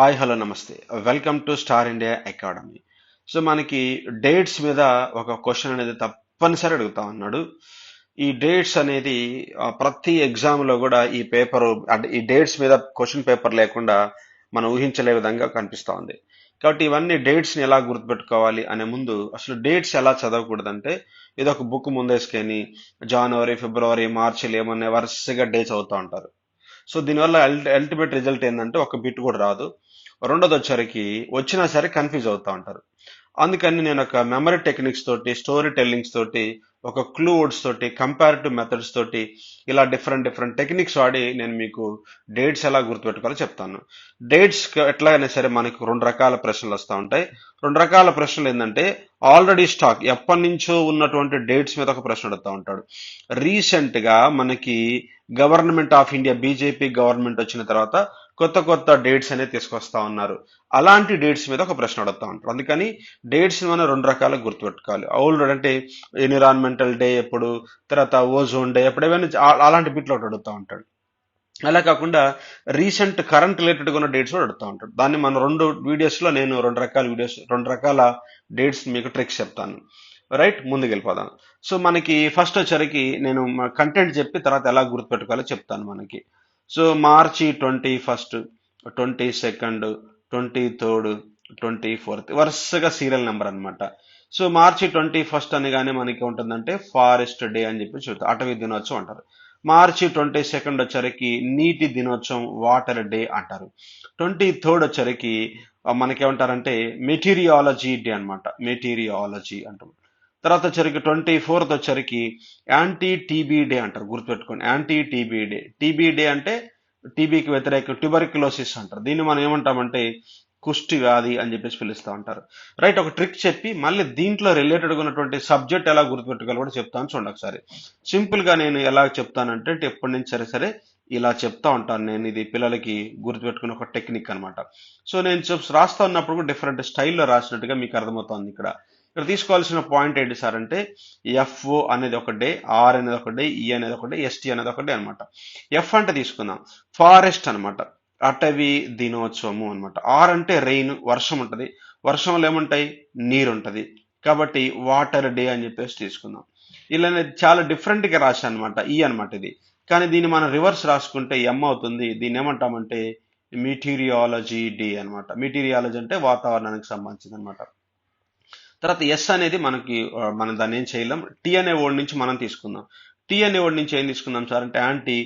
Hi hello నమస్తే. Welcome to star India academy so మనకి dates మీద ఒక క్వశ్చన్ అనేది తప్పనిసరి అడుగుతా ఉన్నాడు. ఈ డేట్స్ అనేది ప్రతి ఎగ్జామ్లో కూడా ఈ పేపర్ అంటే ఈ డేట్స్ మీద క్వశ్చన్ పేపర్ లేకుండా మనం ఊహించలే విధంగా కనిపిస్తూ ఉంది. కాబట్టి ఇవన్నీ డేట్స్ని ఎలా గుర్తుపెట్టుకోవాలి అనే ముందు అసలు డేట్స్ ఎలా చదవకూడదంటే ఇది ఒక బుక్ ముందేసుకొని జనవరి ఫిబ్రవరి మార్చిలు ఏమన్నా వరుసగా డేట్స్ అవుతూ ఉంటారు. సో దీనివల్ల అల్టిమేట్ రిజల్ట్ ఏంటంటే ఒక బిట్ కూడా రాదు. రెండోది వచ్చరికి వచ్చినా సరే కన్ఫ్యూజ్ అవుతా ఉంటారు. అందుకని నేను ఒక మెమరీ టెక్నిక్స్ తోటి స్టోరీ టెల్లింగ్స్ తోటి ఒక క్లూ వర్డ్స్ తోటి కంపారిటివ్ మెథడ్స్ తోటి ఇలా డిఫరెంట్ డిఫరెంట్ టెక్నిక్స్ వాడి నేను మీకు డేట్స్ ఎలా గుర్తుపెట్టుకోవాలో చెప్తాను. డేట్స్ ఎట్లాగైనా సరే మనకు రెండు రకాల ప్రశ్నలు వస్తూ ఉంటాయి. రెండు రకాల ప్రశ్నలు ఏంటంటే ఆల్రెడీ స్టాక్ ఎప్పటి నుంచో ఉన్నటువంటి డేట్స్ మీద ఒక ప్రశ్న అడుగుతూ ఉంటాడు. రీసెంట్గా మనకి government of India BJP government వచ్చిన తర్వాత కొత్త కొత్త డేట్స్ అనేది తీసుకొస్తా ఉన్నారు. అలాంటి డేట్స్ మీద ఒక ప్రశ్న అడుగుతా ఉంటారు. అందుకని డేట్స్ మనం రెండు రకాలుగా గుర్తుపెట్టుకోవాలి. ఓల్డ్ అంటే ఎన్విరాన్మెంటల్ డే ఎప్పుడు తర్వాత ఓజోన్ డే ఎప్పుడు ఏమైనా అలాంటి బిట్లు ఒకటి అడుగుతూ ఉంటాడు. అలా కాకుండా రీసెంట్ కరెంట్ రిలేటెడ్ ఉన్న డేట్స్ కూడా అడుగుతూ ఉంటాడు. దాన్ని మనం రెండు వీడియోస్లో నేను రెండు రకాల వీడియోస్ రెండు రకాల డేట్స్ మీకు ట్రిక్స్ చెప్తాను. రైట్ ముందుకు వెళ్ళిపోదాం సో మనకి ఫస్ట్ వచ్చరికి నేను కంటెంట్ చెప్పి తర్వాత ఎలా గుర్తుపెట్టుకోవాలో చెప్తాను మనకి. So March twenty first twenty second twenty third twenty fourth వరుసగా సీరియల్ నెంబర్ అనమాట సో మార్చి ట్వంటీ ఫస్ట్ అనగానే మనకి ఉంటుందంటే ఫారెస్ట్ డే అని చెప్పి చూద్దాం. అటవీ దినోత్సవం అంటారు. మార్చి ట్వంటీ సెకండ్ వచ్చరికి నీటి దినోత్సవం వాటర్ డే అంటారు. ట్వంటీ థర్డ్ వచ్చరికి మనకేమంటారంటే మెటీరియాలజీ డే అనమాట మెటీరియాలజీ అంటారు తర్వాత వచ్చరికి ట్వంటీ ఫోర్త్ వచ్చరికి యాంటీ టీబీ డే అంటారు గుర్తుపెట్టుకోండి. Anti TB day. TB day అంటే టీబీకి వ్యతిరేక ట్యూబర్క్యులోసిస్ అంటారు. దీన్ని మనం ఏమంటామంటే కుష్టి వ్యాధి అని చెప్పేసి పిలుస్తూ ఉంటారు. రైట్ ఒక ట్రిక్ చెప్పి మళ్ళీ దీంట్లో రిలేటెడ్ ఉన్నటువంటి సబ్జెక్ట్ ఎలా గుర్తుపెట్టుకోవాలి కూడా చెప్తాను. చూడండి ఒకసారి. సింపుల్గా నేను ఎలా చెప్తానంటే ఎప్పటి నుంచి సరే సరే ఇలా చెప్తా ఉంటాను నేను. ఇది పిల్లలకి గుర్తుపెట్టుకునే ఒక టెక్నిక్ అన్నమాట. సో నేను రాస్తా ఉన్నప్పుడు కూడా డిఫరెంట్ స్టైల్లో రాసినట్టుగా మీకు అర్థమవుతుంది ఇక్కడ. ఇక్కడ తీసుకోవాల్సిన పాయింట్ ఏంటి సార్ అంటే ఎఫ్ఓ అనేది ఒకటే ఆర్ అనేది ఒకటే ఈ e అనేది ఒకటే ఎస్టీ అనేది ఒకటే అనమాట ఎఫ్ అంటే తీసుకుందాం. ఫారెస్ట్ అనమాట అటవీ దినోత్సవము అనమాట ఆర్ అంటే రెయిన్ వర్షం ఉంటుంది. వర్షంలో ఏముంటాయి? నీరు ఉంటుంది. కాబట్టి వాటర్ డే అని చెప్పేసి తీసుకుందాం. ఇలా చాలా డిఫరెంట్గా రాశాను అనమాట ఈ e అనమాట ఇది. కానీ దీన్ని మనం రివర్స్ రాసుకుంటే ఎం అవుతుంది. దీన్ని ఏమంటామంటే మిటీరియాలజీ డే అన్నమాట. మెటీరియాలజీ అంటే వాతావరణానికి సంబంధించింది అనమాట తర్వాత ఎస్ అనేది మనకి మనం దాన్ని ఏం చేయలేం. టీ అనే వర్డ్ నుంచి మనం తీసుకుందాం. టీ అనే వర్డ్ నుంచి ఏం తీసుకుందాం సార్ అంటే యాంటీ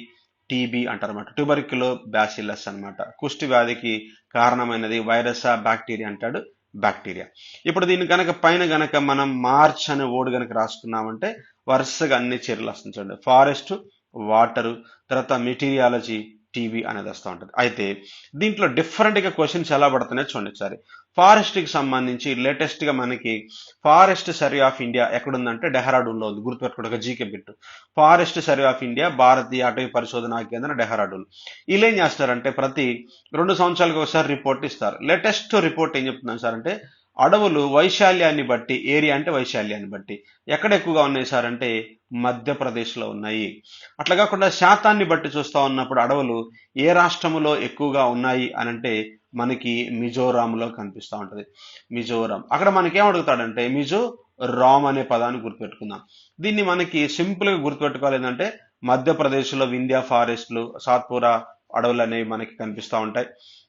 టీబీ అంటారు అనమాట ట్యూబర్క్యులో బ్యాసిల్లస్ అనమాట కుష్టి వ్యాధికి కారణమైనది వైరస్ బ్యాక్టీరియా అంటాడు బ్యాక్టీరియా ఇప్పుడు దీన్ని కనుక పైన గనక మనం మార్చ్ అనే వర్డ్ కనుక రాసుకున్నామంటే వరుసగా అన్ని చర్యలు వస్తుంది చూడండి. ఫారెస్ట్ వాటర్ తర్వాత మెటీరియాలజీ టీవీ అనేది వస్తూ ఉంటుంది. అయితే దీంట్లో డిఫరెంట్గా క్వశ్చన్స్ ఎలా పడుతున్నాయో చూడండి ఒకసారి. ఫారెస్ట్కి సంబంధించి లేటెస్ట్గా మనకి ఫారెస్ట్ సర్వే ఆఫ్ ఇండియా ఎక్కడుందంటే డెహ్రాడూన్లో ఉంది. గుర్తుపెట్టుకోండి ఒక GK bit. Forest survey of India భారతీయ అటవీ పరిశోధన కేంద్రం డెహ్రాడూన్. వీళ్ళు ఏం చేస్తారంటే ప్రతి రెండు సంవత్సరాలకు ఒకసారి రిపోర్ట్ ఇస్తారు. లేటెస్ట్ రిపోర్ట్ ఏం చెప్తున్నాను సార్ అంటే అడవులు వైశాల్యాన్ని బట్టి ఏరియా అంటే వైశాల్యాన్ని బట్టి ఎక్కడ ఎక్కువగా ఉన్నాయి సార్ అంటే మధ్యప్రదేశ్లో ఉన్నాయి. అట్లా కాకుండా శాతాన్ని బట్టి చూస్తూ ఉన్నప్పుడు అడవులు ఏ రాష్ట్రములో ఎక్కువగా ఉన్నాయి అని అంటే మనకి మిజోరాంలో కనిపిస్తూ ఉంటుంది. మిజోరాం. అక్కడ మనకి అడుగుతాడంటే మిజో రామ్ అనే పదాన్ని గుర్తుపెట్టుకుందాం. దీన్ని మనకి సింపుల్గా గుర్తుపెట్టుకోవాలి ఏంటంటే మధ్యప్రదేశ్లో వింధ్యా ఫారెస్ట్లు సాత్పురా అడవులు అనేవి మనకి కనిపిస్తూ ఉంటాయి.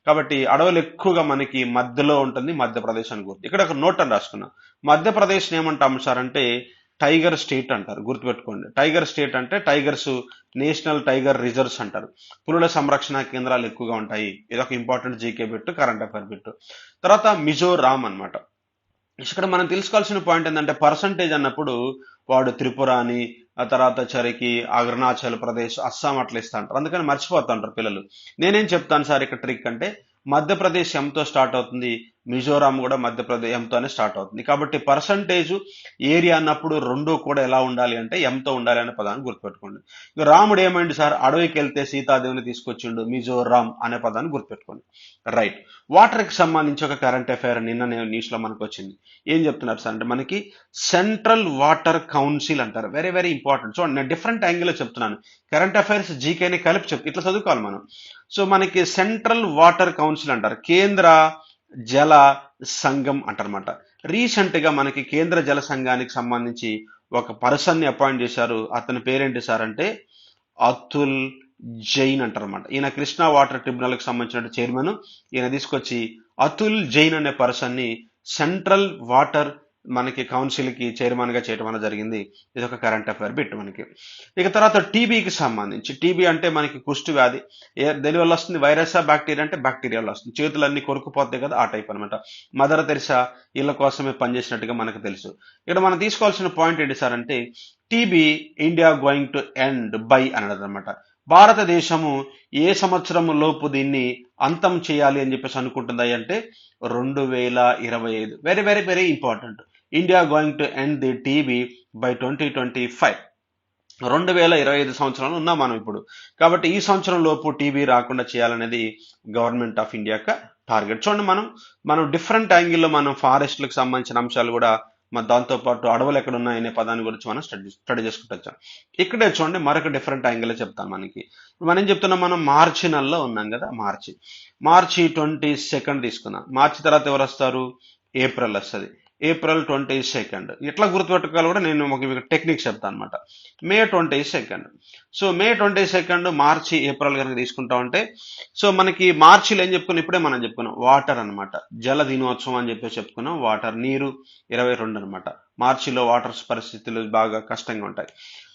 కాబట్టి అడవులు ఎక్కువగా మనకి మధ్యలో ఉంటుంది మధ్యప్రదేశ్ అని గుర్తు. ఇక్కడ ఒక నోట్ అని రాసుకున్నాం. మధ్యప్రదేశ్ ఏమంటాం సార్ అంటే టైగర్ స్టేట్ అంటారు గుర్తుపెట్టుకోండి. టైగర్ స్టేట్ అంటే టైగర్స్ నేషనల్ టైగర్ రిజర్వ్స్ అంటారు. పులుల సంరక్షణ కేంద్రాలు ఎక్కువగా ఉంటాయి. ఇదొక important GK bit current affair bit తర్వాత మిజోరాం అనమాట ఇక్కడ మనం తెలుసుకోవాల్సిన పాయింట్ ఏంటంటే పర్సంటేజ్ అన్నప్పుడు వాడు త్రిపుర అని ఆ తర్వాత చరికి అరుణాచల్ ప్రదేశ్ అస్సాం అట్లా ఇస్తా అంటారు. అందుకని మర్చిపోతా ఉంటారు పిల్లలు. నేనేం చెప్తాను సార్ ఇక్కడ ట్రిక్ అంటే మధ్యప్రదేశ్ ఎంతో స్టార్ట్ అవుతుంది. మిజోరాం కూడా మధ్యప్రదేశ్ ఎంతోనే స్టార్ట్ అవుతుంది. కాబట్టి పర్సంటేజ్ ఏరియా అన్నప్పుడు రెండు కూడా ఎలా ఉండాలి అంటే ఎంతో ఉండాలి అనే పదాన్ని గుర్తుపెట్టుకోండి. ఇక రాముడు ఏమైంది సార్? అడవికి వెళ్తే సీతాదేవిని తీసుకొచ్చిండు మిజోరాం అనే పదాన్ని గుర్తుపెట్టుకోండి. రైట్. వాటర్కి సంబంధించి ఒక కరెంట్ అఫైర్ నిన్న నేను న్యూస్లో మనకు వచ్చింది. ఏం చెప్తున్నారు సార్ అంటే మనకి సెంట్రల్ వాటర్ కౌన్సిల్ అంటారు. Very very important. సో నేను డిఫరెంట్ యాంగిల్లో చెప్తున్నాను. కరెంట్ అఫైర్స్ జీకేని కలిపి చెప్ ఇట్లా చదువుకోవాలి మనం. సో మనకి సెంట్రల్ వాటర్ కౌన్సిల్ అంటారు. కేంద్ర జల సంఘం అంటారన్నమాట. రీసెంట్గా మనకి కేంద్ర జల సంఘానికి సంబంధించి ఒక పర్సన్ని అపాయింట్ చేశారు. అతని పేరేంటి సార్ అంటే అతుల్ జైన్ అంటారన్నమాట. ఈయన కృష్ణా వాటర్ ట్రిబ్యునల్కి సంబంధించిన చైర్మన్. ఈయన తీసుకొచ్చి అతుల్ జైన్ అనే పర్సన్ని సెంట్రల్ వాటర్ మనకి కౌన్సిల్కి చైర్మన్ చేయడం అనేది జరిగింది. ఇది ఒక కరెంట్ అఫైర్ బిట్ మనకి. ఇక తర్వాత టీబీకి సంబంధించి టీబీ అంటే మనకి కుష్టి వ్యాధి. ఏ దేని వల్ల వస్తుంది? వైరసా బ్యాక్టీరియా అంటే బ్యాక్టీరియా వల్ల వస్తుంది. చేతులన్నీ కొరుకుపోతాయి కదా ఆ టైప్ అనమాట మదర్ తెరిసా వీళ్ళ కోసమే పనిచేసినట్టుగా మనకు తెలుసు. ఇక్కడ మనం తీసుకోవాల్సిన పాయింట్ ఏంటి సార్ అంటే TB India going to end by అనడం అనమాట భారతదేశము ఏ సంవత్సరం లోపు దీన్ని అంతం చేయాలి అని చెప్పేసి అనుకుంటుంది అంటే రెండు వేల ఇరవై ఐదు. Very very very important India going to end the TB by twenty twenty five రెండు వేల ఇరవై ఐదు సంవత్సరాలు ఉన్నాం మనం ఇప్పుడు. కాబట్టి ఈ సంవత్సరం లోపు టీబీ రాకుండా చేయాలనేది గవర్నమెంట్ ఆఫ్ ఇండియా యొక్క టార్గెట్. చూడండి మనం మనం డిఫరెంట్ యాంగిల్లో మనం ఫారెస్ట్లకు సంబంధించిన అంశాలు కూడా మన దాంతోపాటు అడవులు ఎక్కడ ఉన్నాయనే పదాన్ని గురించి మనం స్టడీ స్టడీ చేసుకుంటూ వచ్చాం. ఇక్కడే చూడండి మరొక డిఫరెంట్ యాంగిల్లో చెప్తాను మనకి. మనం ఏం చెప్తున్నాం? మనం మార్చి నెలలో ఉన్నాం కదా మార్చి. మార్చి ట్వంటీ సెకండ్ తీసుకున్నాం మార్చి తర్వాత ఎవరు వస్తారు? ఏప్రిల్ వస్తుంది. April twenty second. ఇట్లా గుర్తుపెట్టుకోవాలి కూడా నేను ఒక టెక్నిక్ చెప్తాను అనమాట May twenty second. So May twenty second మార్చి ఏప్రిల్ కనుక తీసుకుంటా ఉంటే సో మనకి మార్చిలో ఏం చెప్పుకున్నాం? ఇప్పుడే మనం చెప్పుకున్నాం. వాటర్ అన్నమాట. జల దినోత్సవం అని చెప్పేసి చెప్పుకున్నాం. వాటర్ నీరు ఇరవై రెండు అనమాట మార్చిలో వాటర్ పరిస్థితులు బాగా కష్టంగా ఉంటాయి.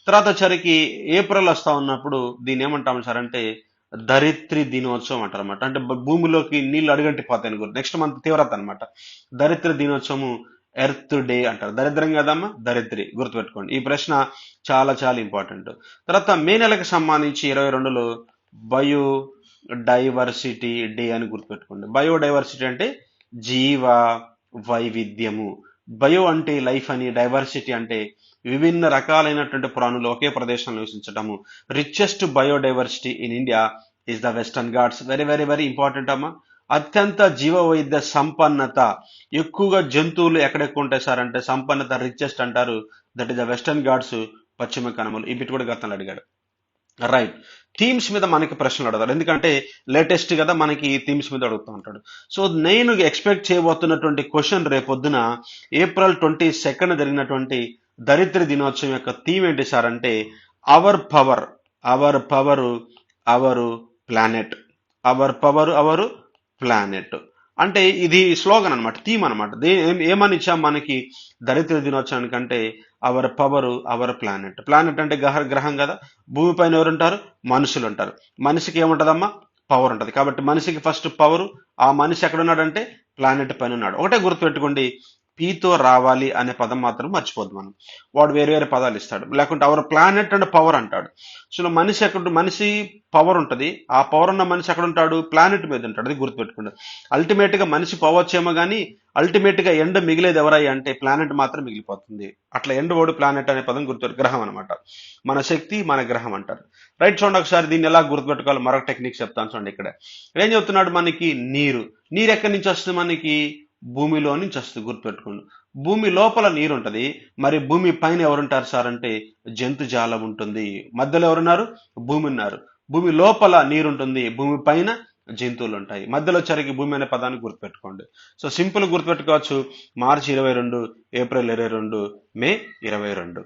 తర్వాత వచ్చరికి ఏప్రిల్ వస్తా ఉన్నప్పుడు దీన్ని ఏమంటాం సార్ అంటే దరిత్రి దినోత్సవం అంటారు అనమాట అంటే భూమిలోకి నీళ్ళు అడుగంటిపోతాయని గురి నెక్స్ట్ మంత్ తీవ్రత అనమాట దరిద్ర దినోత్సవము ఎర్త్ డే అంటారు. దరిద్రం కదమ్మా? దరిద్రి గుర్తుపెట్టుకోండి. ఈ ప్రశ్న చాలా చాలా ఇంపార్టెంట్. తర్వాత మే నెలకు సంబంధించి ఇరవై రెండులో బయో డైవర్సిటీ డే అని గుర్తుపెట్టుకోండి. బయోడైవర్సిటీ అంటే జీవ వైవిధ్యము. బయో అంటే లైఫ్ అని డైవర్సిటీ అంటే విభిన్న రకాలైనటువంటి ప్రాణులు ఒకే ప్రదేశంలో నివసించడము richest biodiversity in India is the Western Ghats very very very important అమ్మా. అత్యంత జీవవైద్య సంపన్నత. ఎక్కువగా జంతువులు ఎక్కడెక్కువ ఉంటాయి సార్ అంటే సంపన్నత రిచెస్ట్ అంటారు. That is the Western Ghats పశ్చిమ కనుమలు. ఈ బిట్ కూడా గతంలో అడిగాడు. రైట్ థీమ్స్ మీద మనకి ప్రశ్నలు అడగాలి ఎందుకంటే లేటెస్ట్ కదా మనకి థీమ్స్ మీద అడుగుతూ ఉంటాడు. సో నేను ఎక్స్పెక్ట్ చేయబోతున్నటువంటి క్వశ్చన్ రేపొద్దున ఏప్రిల్ ట్వంటీ సెకండ్ జరిగినటువంటి దరిద్ర దినోత్సవం యొక్క థీమ్ ఏంటి సార్ అంటే our power our power our planet our power our planet. అంటే ఇది స్లోగన్ అనమాట థీమ్ అనమాట ఏమని ఇచ్చాం మనకి దరిద్ర దినోత్సవానికి అంటే our power our planet. Planet అంటే గ్రహ గ్రహం కదా భూమిపైన ఎవరు ఉంటారు మనుషులు ఉంటారు మనిషికి ఏముంటదమ్మా? పవర్ ఉంటుంది. కాబట్టి మనిషికి ఫస్ట్ పవర్ ఆ మనిషి ఎక్కడ ఉన్నాడంటే ప్లానెట్ పైన ఉన్నాడు. ఒకటే గుర్తుపెట్టుకోండి పీతో రావాలి అనే పదం మాత్రం మర్చిపోద్దు మనం. వాడు వేరే వేరే పదాలు ఇస్తాడు. లేకుంటే అవర్ ప్లానెట్ అండ్ పవర్ అంటాడు. సో మనిషి ఎక్కడ మనిషి పవర్ ఉంటుంది. ఆ పవర్ ఉన్న మనిషి ఎక్కడ ఉంటాడు? ప్లానెట్ మీద ఉంటాడు. అది గుర్తుపెట్టుకుంటాడు అల్టిమేట్గా మనిషి పోవచ్చేమో కానీ అల్టిమేట్గా ఎండ మిగిలేదు ఎవరై అంటే ప్లానెట్ మాత్రం మిగిలిపోతుంది. అట్లా ఎండ ఓడు ప్లానెట్ అనే పదం గుర్తు గ్రహం అనమాట మన శక్తి మన గ్రహం అంటారు. రైట్ చూడండి ఒకసారి దీన్ని ఎలా గుర్తుపెట్టుకోవాలి మరొక టెక్నిక్ చెప్తాను చూడండి ఇక్కడ. ఏం చెప్తున్నాడు మనకి? నీరు. నీరు ఎక్కడి నుంచి వస్తుంది మనకి? భూమిలో నుంచి వస్తుంది గుర్తుపెట్టుకోండి. భూమి లోపల నీరు ఉంటుంది మరి భూమి పైన ఎవరుంటారు సార్ అంటే జంతు జాలం ఉంటుంది. మధ్యలో ఎవరున్నారు? భూమి ఉన్నారు. భూమి లోపల నీరుంటుంది. భూమి పైన జంతువులు ఉంటాయి మధ్యలో చరికి భూమి అనే పదాన్ని గుర్తుపెట్టుకోండి. సో సింపుల్ గుర్తుపెట్టుకోవచ్చు. మార్చి ఇరవై రెండు ఏప్రిల్ ఇరవై రెండు మే ఇరవై రెండు.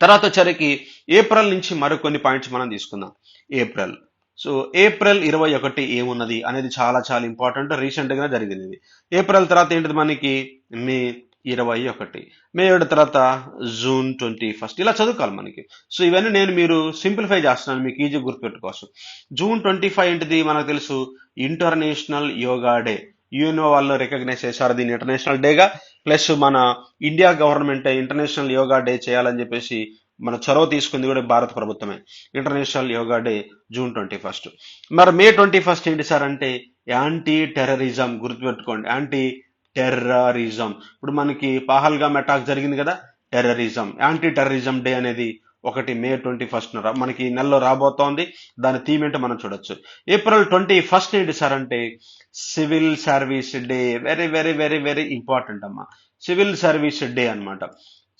తర్వాత వచ్చరికి ఏప్రిల్ నుంచి మరికొన్ని పాయింట్స్ మనం తీసుకుందాం. ఏప్రిల్. సో ఏప్రిల్ ఇరవై ఒకటి ఏమున్నది అనేది చాలా చాలా ఇంపార్టెంట్. రీసెంట్గా జరిగింది. ఏప్రిల్ తర్వాత ఏంటిది మనకి? మే ఇరవై ఒకటి. మే ఏడు తర్వాత జూన్ ట్వంటీ ఫస్ట్. ఇలా చదువుకోవాలి మనకి. సో ఇవన్నీ నేను మీరు సింప్లిఫై చేస్తున్నాను మీకు ఈజీ గుర్తుపెట్టుకోవచ్చు జూన్ ట్వంటీ ఫైవ్ ఏంటిది మనకు తెలుసు? International yoga day. యుఎన్ఓ వాళ్ళు రికగ్నైజ్ చేశారు దీన్ని ఇంటర్నేషనల్ డేగా. ప్లస్ మన India government international yoga day చేయాలని చెప్పేసి మన చొరవ తీసుకుంది కూడా భారత ప్రభుత్వమే. International yoga day June twenty first మరి మే ట్వంటీ ఫస్ట్ ఏంటి సార్ అంటే యాంటీ టెర్రరిజం గుర్తుపెట్టుకోండి. యాంటీ టెర్రరిజం ఇప్పుడు మనకి పహల్గామ్ అటాక్ జరిగింది కదా టెర్రరిజం యాంటీ టెర్రరిజం డే అనేది ఒకటి మే ట్వంటీ ఫస్ట్ మనకి నెలలో రాబోతోంది. దాని థీమ్ ఏంటో మనం చూడొచ్చు. ఏప్రిల్ ట్వంటీ ఫస్ట్ ఏంటి సార్ అంటే civil service day very very very very important అమ్మా. సివిల్ సర్వీస్ డే అన్నమాట.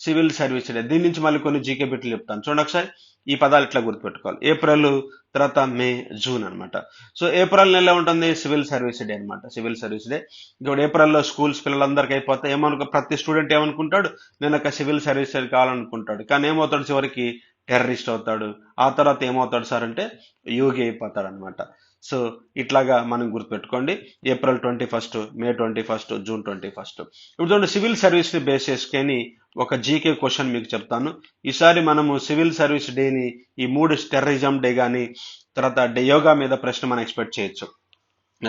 సివిల్ సర్వీస్ డే దీని నుంచి మళ్ళీ కొన్ని జీకే బిట్లు చెప్తాను. చూడండి ఒకసారి ఈ పదాలు ఇట్లా గుర్తుపెట్టుకోవాలి. ఏప్రిల్ తర్వాత మే జూన్ అనమాట సో ఏప్రిల్ నెల ఉంటుంది సివిల్ సర్వీస్ డే అనమాట సివిల్ సర్వీస్ డే. ఇప్పుడు ఏప్రిల్లో స్కూల్స్ పిల్లలందరికీ అయిపోతే ఏమనుకో ప్రతి స్టూడెంట్ ఏమనుకుంటాడు? నేను ఒక సివిల్ సర్వీస్ కావాలనుకుంటాడు. కానీ ఏమవుతాడు చివరికి? టెర్రరిస్ట్ అవుతాడు. ఆ తర్వాత ఏమవుతాడు సార్ అంటే యోగి అయిపోతాడు అనమాట సో ఇట్లాగా మనం గుర్తుపెట్టుకోండి. April twenty first May twenty first June twenty first. ఇప్పుడు చూడండి సివిల్ సర్వీస్ని బేస్ చేసుకొని ఒక జీకే క్వశ్చన్ మీకు చెప్తాను. ఈసారి మనము సివిల్ సర్వీస్ డేని ఈ మూడు టెర్రరిజం డే కానీ తర్వాత డే యోగా మీద ప్రశ్న మనం ఎక్స్పెక్ట్ చేయొచ్చు.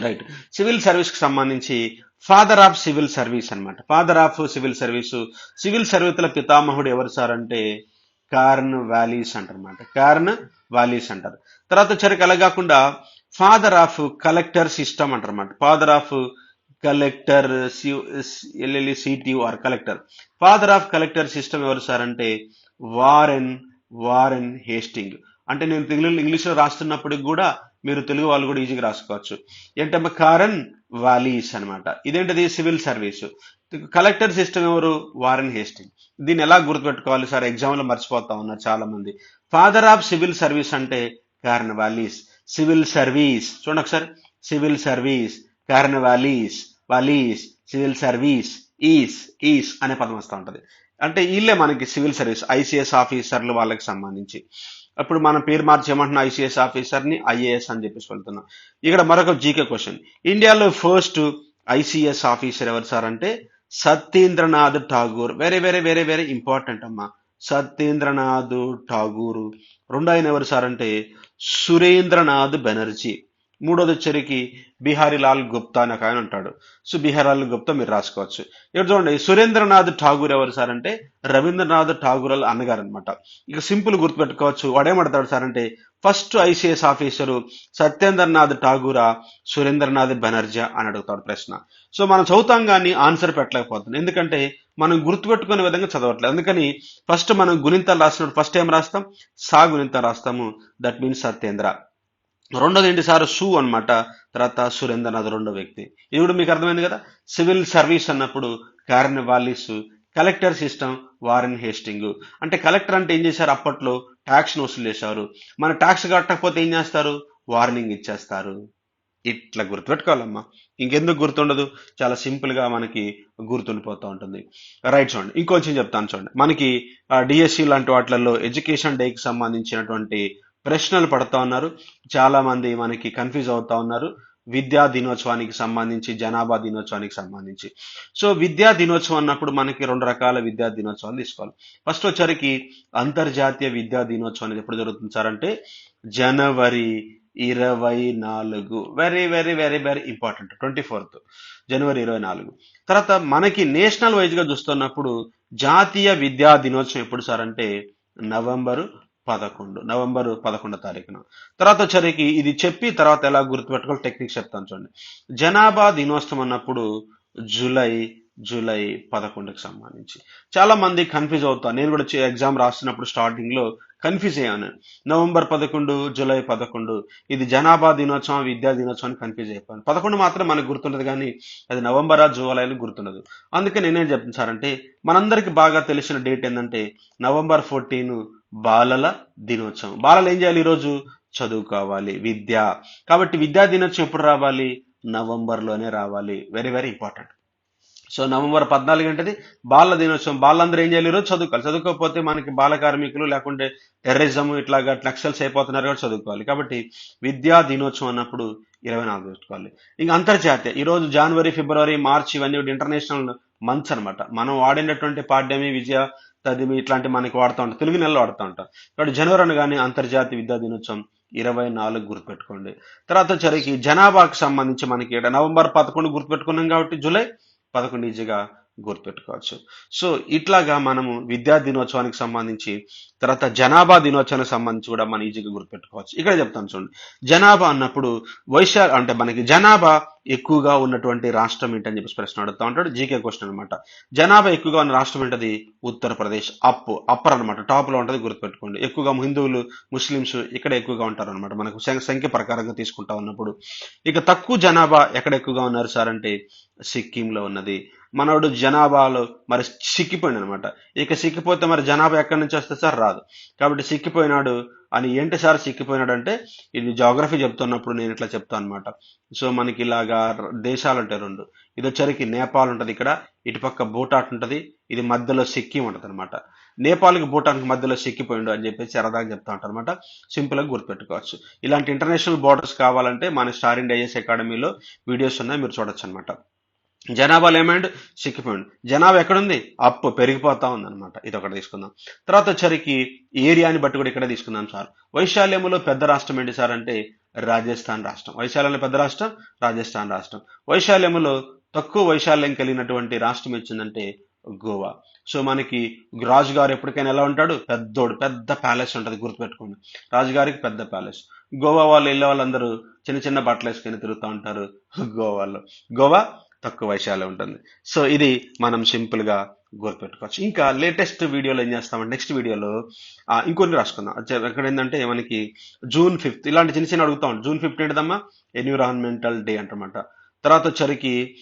రైట్. సివిల్ సర్వీస్కి సంబంధించి ఫాదర్ ఆఫ్ సివిల్ సర్వీస్ అనమాట father of civil service. Civil సర్వీసుల పితామహుడు ఎవరు సార్ అంటే కార్న్ వ్యాలీస్ అంటారన్నమాట. కార్న్ వ్యాలీస్ అంటారు. తర్వాత వచ్చరికి అలా కాకుండా ఫాదర్ ఆఫ్ కలెక్టర్ సిస్టమ్ అంటారన్నమాట. ఫాదర్ ఆఫ్ కలెక్టర్ ఎల్ఎల్ఈ సిటియు are collector father of collector system ఎవరు సార్ అంటే వారెన్ వారెన్ హేస్టింగ్ అంటే నేను తెలుగు ఇంగ్లీష్లో రాస్తున్నప్పటికి కూడా మీరు తెలుగు వాళ్ళు కూడా ఈజీగా రాసుకోవచ్చు. ఏంటమ్మా కారన్ వాలీస్ అన్నమాట. ఇదేంటిది? సివిల్ సర్వీస్ కలెక్టర్ సిస్టమ్ ఎవరు? వారెన్ హేస్టింగ్ దీన్ని ఎలా గుర్తుపెట్టుకోవాలి సార్ ఎగ్జామ్లో మర్చిపోతా ఉన్నారు చాలా మంది ఫాదర్ ఆఫ్ సివిల్ సర్వీస్ అంటే కారన్ వాలీస్ సివిల్ సర్వీస్ చూడండి ఒకసారి. Civil service Cornwallis civil service is is అనే పదం వస్తూ ఉంటుంది. అంటే వీళ్ళే మనకి సివిల్ సర్వీస్ ఐసీఎస్ ఆఫీసర్లు వాళ్ళకి సంబంధించి. అప్పుడు మనం పేరు మార్చి ఐసీఎస్ ఆఫీసర్ని ఐఏఎస్ అని చెప్పేసి వెళ్తున్నాం. ఇక్కడ మరొక జీకే క్వశ్చన్ ఇండియాలో ఫస్ట్ ఐసీఎస్ ఆఫీసర్ ఎవరు సార్ అంటే Satyendranath Tagore. Very very very very important అమ్మా. సత్యేంద్రనాథ్ ఠాగూర్. రెండో ఆయన ఎవరు సార్ అంటే సురేంద్రనాథ్ బెనర్జీ. మూడోది వచ్చరికి బిహారీలాల్ గుప్తా అని ఒక ఆయన ఉంటాడు. సో బిహారీలాల్ గుప్తా మీరు రాసుకోవచ్చు. ఇక్కడ చూడండి సురేంద్రనాథ్ ఠాగూర్ ఎవరు సార్ అంటే? రవీంద్రనాథ్ ఠాగూర్ అన్నగారు అనమాట ఇక సింపుల్ గుర్తుపెట్టుకోవచ్చు. వాడేమంటాడు సార్ అంటే ఫస్ట్ ఐసీఎస్ ఆఫీసరు సత్యేంద్రనాథ్ ఠాగూరా సురేంద్రనాథ్ బెనర్జీ అని అడుగుతాడు ప్రశ్న. సో మనం చదువుతాం కానీ ఆన్సర్ పెట్టలేకపోతుంది ఎందుకంటే మనం గుర్తుపెట్టుకునే విధంగా చదవట్లేదు. అందుకని ఫస్ట్ మనం గుణింతాలు రాసినప్పుడు ఫస్ట్ ఏం రాస్తాం? సా గుణింతాలు రాస్తాము. That means Satyendra. రెండోది ఏంటి సార్? సు అన్నమాట. తర్వాత సురేందర్ అది రెండో వ్యక్తి. ఇది కూడా మీకు అర్థమైంది కదా? సివిల్ సర్వీస్ అన్నప్పుడు Cornwallis collector system Warren Hasting. అంటే కలెక్టర్ అంటే ఏం చేశారు? అప్పట్లో ట్యాక్స్ను వసూలు చేశారు. మన ట్యాక్స్ కట్టకపోతే ఏం చేస్తారు? వార్నింగ్ ఇచ్చేస్తారు. ఇట్లా గుర్తుపెట్టుకోవాలమ్మా. ఇంకెందుకు గుర్తుండదు? చాలా సింపుల్గా మనకి గుర్తుండిపోతూ ఉంటుంది. రైట్ చూడండి. ఇంకొంచెం చెప్తాను చూడండి. మనకి డిఎస్సి లాంటి వాటిలలో ఎడ్యుకేషన్ డేకి సంబంధించినటువంటి ప్రశ్నలు పడతా ఉన్నారు. చాలా మంది మనకి కన్ఫ్యూజ్ అవుతా ఉన్నారు. విద్యా దినోత్సవానికి సంబంధించి జనాభా దినోత్సవానికి సంబంధించి. సో విద్యా దినోత్సవం అన్నప్పుడు మనకి రెండు రకాల విద్యా దినోత్సవాలు తీసుకోవాలి. ఫస్ట్ వచ్చరికి అంతర్జాతీయ విద్యా దినోత్సవం అనేది ఎప్పుడు జరుగుతుంది సార్ అంటే జనవరి ఇరవై నాలుగు. Very very very very important twenty fourth జనవరి ఇరవై నాలుగు. తర్వాత మనకి నేషనల్ వైజ్గా చూస్తున్నప్పుడు జాతీయ విద్యా దినోత్సవం ఎప్పుడు సార్ అంటే నవంబరు పదకొండు నవంబర్ పదకొండో తారీఖున. తర్వాత వచ్చరికి ఇది చెప్పి తర్వాత ఎలా గుర్తుపెట్టుకోవాలి టెక్నిక్ చెప్తాను చూడండి. జనాభా దినోత్సవం అన్నప్పుడు జూలై జూలై పదకొండుకి సంబంధించి. చాలా మంది కన్ఫ్యూజ్ అవుతారు. నేను కూడా ఎగ్జామ్ రాస్తున్నప్పుడు స్టార్టింగ్లో కన్ఫ్యూజ్ అయ్యాను. నవంబర్ పదకొండు జూలై పదకొండు ఇది జనాభా దినోత్సవం విద్యా దినోత్సవం కన్ఫ్యూజ్ అయిపోయాను. పదకొండు మాత్రం మనకు గుర్తుండదు కానీ అది నవంబరా జూలైలో గుర్తుండదు. అందుకే నేనేం చెప్తాను సార్ అంటే మనందరికి బాగా తెలిసిన డేట్ ఏంటంటే నవంబర్ ఫోర్టీన్ బాలల దినోత్సవం. బాలలు ఏం చేయాలి ఈరోజు? చదువుకోవాలి విద్య. కాబట్టి విద్యా దినోత్సవం ఎప్పుడు రావాలి? నవంబర్లోనే రావాలి. Very very important so November పద్నాలుగు గంటది బాల దినోత్సవం. బాలందరూ ఏం చేయాలి ఈరోజు? చదువుకోవాలి. చదువుకోకపోతే మనకి బాల కార్మికులు లేకుంటే టెర్రరిజం ఇట్లాగా నక్సల్స్ అయిపోతున్నారు కూడా చదువుకోవాలి. కాబట్టి విద్యా దినోత్సవం అన్నప్పుడు ఇరవై నాలుగు పెట్టుకోవాలి. ఇంకా అంతర్జాతీయ. ఈ రోజు జనవరి ఫిబ్రవరి మార్చి ఇవన్నీ ఇంటర్నేషనల్ మంత్స్ అన్నమాట. మనం వాడినటువంటి పాడ్యమి విజయ తదిమి ఇట్లాంటి మనకి వాడుతూ ఉంటాం. తెలుగు నెలలో వాడుతూ ఉంటాం. కాబట్టి జనవరి అనగానే అంతర్జాతీయ విద్యా దినోత్సవం ఇరవై నాలుగు గుర్తుపెట్టుకోండి. తర్వాత వచ్చరికి జనాభాకు సంబంధించి మనకి నవంబర్ పదకొండు గుర్తుపెట్టుకున్నాం కాబట్టి జూలై పదకొండు ఈజీగా గుర్తుపెట్టుకోవచ్చు. సో ఇట్లాగా మనము విద్యా దినోత్సవానికి సంబంధించి తర్వాత జనాభా దినోత్సవానికి సంబంధించి కూడా మనం ఈజీగా గుర్తుపెట్టుకోవచ్చు. ఇక్కడ చెప్తాను చూడండి. జనాభా అన్నప్పుడు వైశా అంటే మనకి జనాభా ఎక్కువగా ఉన్నటువంటి రాష్ట్రం ఏంటని చెప్పేసి ప్రశ్న అడుగుతా ఉంటాడు. జీకే క్వశ్చన్ అనమాట జనాభా ఎక్కువగా ఉన్న రాష్ట్రం ఏంటది? ఉత్తరప్రదేశ్ అప్ అప్పర్ అనమాట టాప్లో గుర్తుపెట్టుకోండి. ఎక్కువగా హిందువులు ముస్లిమ్స్ ఇక్కడ ఎక్కువగా ఉంటారు అనమాట మనకు సంఖ్య ప్రకారంగా తీసుకుంటా ఉన్నప్పుడు. ఇక తక్కువ జనాభా ఎక్కడ ఎక్కువగా ఉన్నారు సార్ అంటే సిక్కింలో ఉన్నది. మనోడు జనాభాలో మరి సిక్కిపోయింది అనమాట ఇక సిక్కిపోతే మరి జనాభా ఎక్కడి నుంచి వస్తే సార్ రాదు. కాబట్టి సిక్కిపోయినాడు అని ఏంటి సార్ సిక్కిపోయినాడు అంటే ఇది జాగ్రఫీ చెప్తున్నప్పుడు నేను ఇట్లా చెప్తాను అనమాట సో మనకి ఇలాగా దేశాలు ఉంటాయి రెండు. ఇది వచ్చరికి నేపాల్ ఉంటుంది ఇక్కడ ఇటుపక్క భూటాన్ ఉంటుంది ఇది మధ్యలో సిక్కిం ఉంటుంది అనమాట నేపాల్కి భూటాన్కి మధ్యలో సిక్కిపోయిండు అని చెప్పేసి సరదాగా చెప్తా ఉంటారు అనమాట సింపుల్గా గుర్తుపెట్టుకోవచ్చు. ఇలాంటి ఇంటర్నేషనల్ బోర్డర్స్ కావాలంటే మన స్టార్ ఇండియా ఐఎస్ అకాడమీలో వీడియోస్ ఉన్నాయి మీరు చూడొచ్చు అనమాట జనాభా లేమండ్ సిక్కిపోయింది జనాభా ఎక్కడుంది? అప్ పెరిగిపోతా ఉందన్నమాట. ఇది ఒకటి తీసుకుందాం. తర్వాత వచ్చరికి ఏరియాని బట్టి కూడా ఇక్కడ తీసుకుందాం సార్. వైశాల్యములో పెద్ద రాష్ట్రం ఏంటి సార్ అంటే రాజస్థాన్ రాష్ట్రం. వైశాల్యంలో పెద్ద రాష్ట్రం రాజస్థాన్ రాష్ట్రం. వైశాల్యంలో తక్కువ వైశాల్యం కలిగినటువంటి రాష్ట్రం ఇచ్చిందంటే గోవా. సో మనకి రాజుగారు ఎప్పటికైనా ఎలా ఉంటాడు? పెద్దోడు. పెద్ద ప్యాలెస్ ఉంటుంది గుర్తుపెట్టుకోండి. రాజుగారికి పెద్ద ప్యాలెస్. గోవా వాళ్ళు వెళ్ళే వాళ్ళందరూ చిన్న చిన్న బట్టలు వేసుకొని తిరుగుతూ ఉంటారు గోవాలో గోవా తక్కువ వైశాల్యం ఉంటుంది. సో ఇది మనం సింపుల్గా గుర్తుపెట్టుకోవచ్చు. ఇంకా లేటెస్ట్ వీడియోలో ఏం చేస్తామంటే నెక్స్ట్ వీడియోలో ఇంకొన్ని రాసుకుందాం. అక్కడ ఎక్కడ ఏంటంటే మనకి జూన్ ఫిఫ్త్ ఇలాంటి చిన్న చిన్న అడుగుతా ఉంటాం. జూన్ ఫిఫ్త్ ఏంటిదమ్మా? ఎన్విరాన్మెంటల్ డే అంటమాట. తర్వాత వచ్చరికి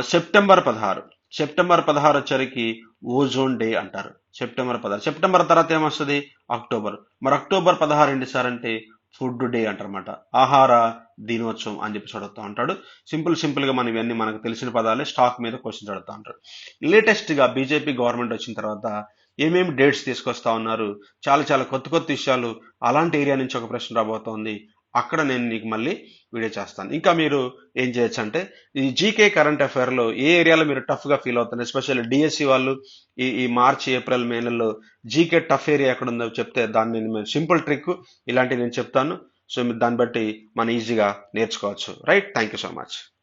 సెప్టెంబర్ పదహారు. సెప్టెంబర్ పదహారు వచ్చరికి ఓజోన్ డే అంటారు. సెప్టెంబర్ పదహారు. సెప్టెంబర్ తర్వాత ఏమొస్తుంది? అక్టోబర్. మరి అక్టోబర్ పదహారు ఏంటి సార్ అంటే ఫుడ్ డే అంటారన్నమాట. ఆహార దినోత్సవం అని చెప్పి అడుగుతూ ఉంటాడు. సింపుల్ సింపుల్గా మనం ఇవన్నీ మనకు తెలిసిన పదాలే స్టాక్ మీద క్వశ్చన్స్ అడుగుతూ ఉంటాడు లేటెస్ట్గా బీజేపీ గవర్నమెంట్ వచ్చిన తర్వాత ఏమేమి డేట్స్ తీసుకొస్తా ఉన్నారు? చాలా చాలా కొత్త కొత్త విషయాలు. అలాంటి ఏరియా నుంచి ఒక ప్రశ్న రాబోతోంది. అక్కడ నేను నీకు మళ్ళీ వీడియో చేస్తాను. ఇంకా మీరు ఏం చేయొచ్చు అంటే ఈ జీకే కరెంట్ అఫైర్లో ఏ ఏరియాలో మీరు టఫ్గా ఫీల్ అవుతారు ఎస్పెషల్లీ డిఎస్సి వాళ్ళు ఈ ఈ మార్చ్ ఏప్రిల్ మే నెలలో జీకే టఫ్ ఏరియా ఎక్కడ ఉందో చెప్తే దాన్ని నేను సింపుల్ ట్రిక్ ఇలాంటివి నేను చెప్తాను. సో మీరు దాన్ని బట్టి మనం ఈజీగా నేర్చుకోవచ్చు. Right thank you so much